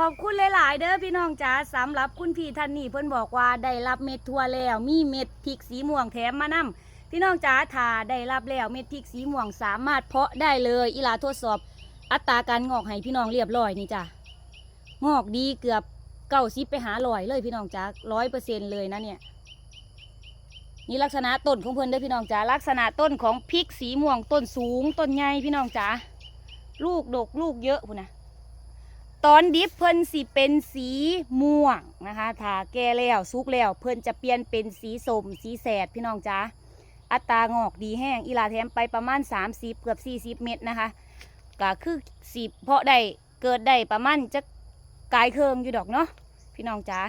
ขอบคุณหลาย ๆ เด้อพี่น้องจ๋าสำหรับคุณพี่ท่านนี้เพิ่นบอกว่าได้รับเม็ดทั่วแล้ว มีเม็ดพริกสีม่วงแถมมานํพี่น้องจ๋าถ้าได้รับแล้วเม็ดพริกสีม่วงสามารถเพาะได้เลยอีลาทดสอบอัตราการงอกให้พี่น้องเรียบร้อยนี่จ้ะงอกดีเกือบเก้าสิบไปหาลอยเลยพี่น้องจ๋าร้อยเปอร์เซ็นเลยนะเนี่ยนี่ลักษณะต้นของเพิ่นเด้อพี่น้องจ๋าลักษณะต้นของพริกสีม่วงต้นสูงต้นใหญ่พี่น้องจ๋าลูกดกลูกเยอะพุ่นนะ ตอนดิบเพิ่นสิเป็นสีม่วงนะคะถ้าแก่แล้วสุกแล้วเพิ่นจะเปลี่ยนเป็นสีส้มสีแสดพี่น้องจ๋าอัตรางอกดีแห้งอีลาแถมไปประมาณ 30 เกือบ 40 เม็ดนะคะก็คือสิเพาะได้เกิดได้ประมาณจะกายเครื่องอยู่ดอกเนาะพี่น้องจ๋า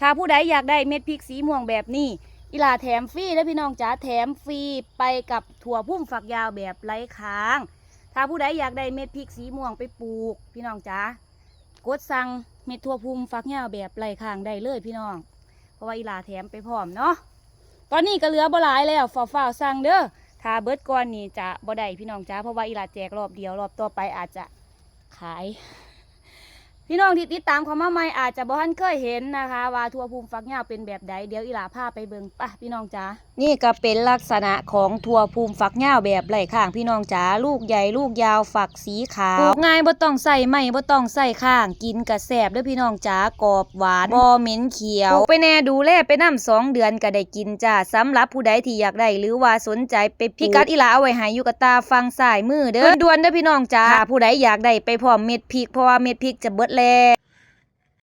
ถ้าผู้ใดอยากได้เม็ดพริกสีม่วงแบบนี้อีลาแถมฟรีแล้วพี่น้องจ๋าแถมฟรีไปกับถั่วพุ่มฝักยาวแบบไร้ค้าง ถ้าผู้ใดอยากได้เม็ดพริกสีม่วงไปปลูก พี่น้องจ๋า กดสั่งเม็ดทั่วพุ่มฟักยาวแบบไร้ค้างได้เลยพี่น้อง เพราะว่าอีลาแถมไปพร้อมเนาะตอนนี้ก็เหลือบ่หลายแล้วฝ่าฝ่าสั่งเด้อถ้าเบิดก่อนนี่จะบ่ได้พี่น้องจ้าเพราะว่าอีลาแจกรอบเดียวรอบต่อไปอาจจะขาย พี่น้องที่ติดตามเขามาใหม่อาจจะบ่ทันเคยเห็นนะคะ ว่าทัวภูมิฟักยาวเป็นแบบใดเดี๋ยวอีหลาพาไปเบิงปะพี่น้องจ๋านี่ก็เป็นลักษณะของทัวภูมิฟักยาวแบบไร้ข้างพี่น้องจ๋าลูกใหญ่ลูกยาวฝักสีขาวปลูกง่ายบ่ต้องใส่ไม้บ่ต้องใส่ข้างกินกระแสบเด้อพี่น้องจ๋ากรอบหวานบ่เหม็นเขียวปลูกไปแน่ดูแลไปน้ำสองเดือนก็ได้กินจ้าสำหรับผู้ใดที่อยากได้หรือว่าสนใจไปพิกัดอีหลาเอาไว้ให้อยู่กับตาฟังสายมือเด้อด่วนๆเด้อพี่น้องจ๋าถ้าผู้ใดอยากได้ไปพร้อมเม็ดพริกเพราะว่าเม็ดพริกจะเบิดแล้ว